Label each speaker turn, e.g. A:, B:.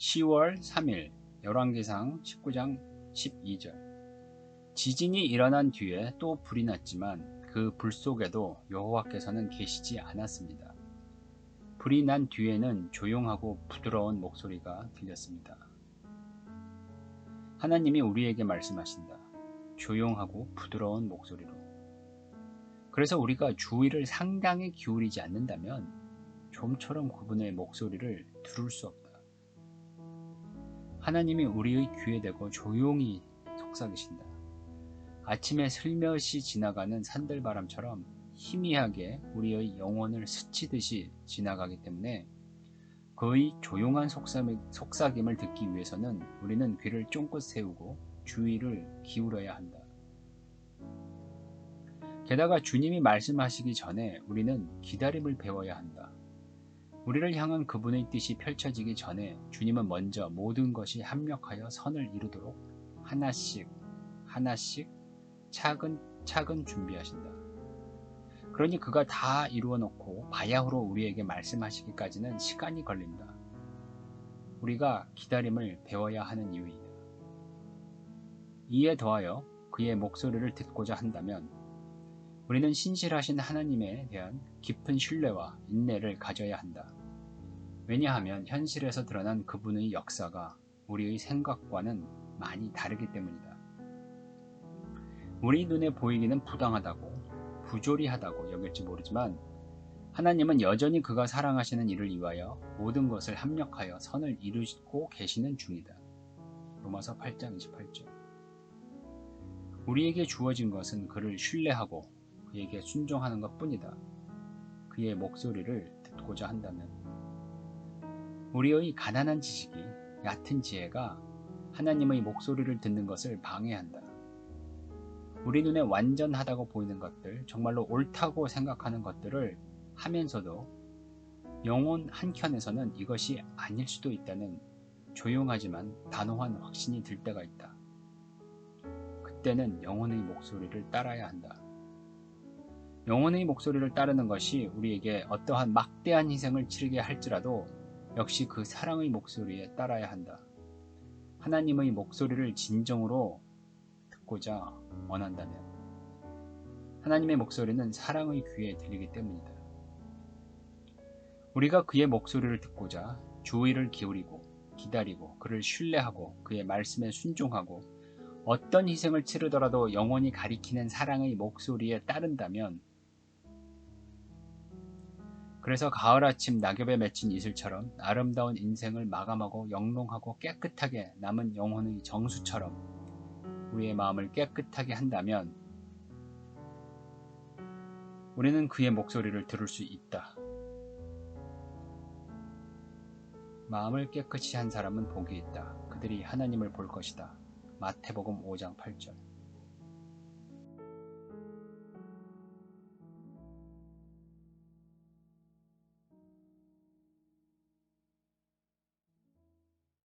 A: 10월 3일 열왕기상 19장 12절 지진이 일어난 뒤에 또 불이 났지만 그 불 속에도 여호와께서는 계시지 않았습니다. 불이 난 뒤에는 조용하고 부드러운 목소리가 들렸습니다. 하나님이 우리에게 말씀하신다. 조용하고 부드러운 목소리로. 그래서 우리가 주의를 상당히 기울이지 않는다면 좀처럼 그분의 목소리를 들을 수 없다. 하나님이 우리의 귀에 대고 조용히 속삭이신다. 아침에 슬며시 지나가는 산들바람처럼 희미하게 우리의 영혼을 스치듯이 지나가기 때문에 그의 조용한 속삭임, 을 듣기 위해서는 우리는 귀를 쫑긋 세우고 주의를 기울여야 한다. 게다가 주님이 말씀하시기 전에 우리는 기다림을 배워야 한다. 우리를 향한 그분의 뜻이 펼쳐지기 전에 주님은 먼저 모든 것이 합력하여 선을 이루도록 하나씩 하나씩 차근차근 준비하신다. 그러니 그가 다 이루어 놓고 바야흐로 우리에게 말씀하시기까지는 시간이 걸린다. 우리가 기다림을 배워야 하는 이유이다. 이에 더하여 그의 목소리를 듣고자 한다면 우리는 신실하신 하나님에 대한 깊은 신뢰와 인내를 가져야 한다. 왜냐하면 현실에서 드러난 그분의 역사가 우리의 생각과는 많이 다르기 때문이다. 우리 눈에 보이기는 부당하다고, 부조리하다고 여길지 모르지만 하나님은 여전히 그가 사랑하시는 이를 위하여 모든 것을 합력하여 선을 이루고 계시는 중이다. 로마서 8장 28절. 우리에게 주어진 것은 그를 신뢰하고 그에게 순종하는 것 뿐이다. 그의 목소리를 듣고자 한다면. 우리의 가난한 지식이 얕은 지혜가 하나님의 목소리를 듣는 것을 방해한다. 우리 눈에 완전하다고 보이는 것들, 정말로 옳다고 생각하는 것들을 하면서도 영혼 한켠에서는 이것이 아닐 수도 있다는 조용하지만 단호한 확신이 들 때가 있다. 그때는 영혼의 목소리를 따라야 한다. 영혼의 목소리를 따르는 것이 우리에게 어떠한 막대한 희생을 치르게 할지라도 역시 그 사랑의 목소리에 따라야 한다. 하나님의 목소리를 진정으로 듣고자 원한다면 하나님의 목소리는 사랑의 귀에 들리기 때문이다. 우리가 그의 목소리를 듣고자 주의를 기울이고 기다리고 그를 신뢰하고 그의 말씀에 순종하고 어떤 희생을 치르더라도 영원히 가리키는 사랑의 목소리에 따른다면 그래서 가을 아침 낙엽에 맺힌 이슬처럼 아름다운 인생을 마감하고 영롱하고 깨끗하게 남은 영혼의 정수처럼 우리의 마음을 깨끗하게 한다면 우리는 그의 목소리를 들을 수 있다. 마음을 깨끗이 한 사람은 복이 있다. 그들이 하나님을 볼 것이다. 마태복음 5장 8절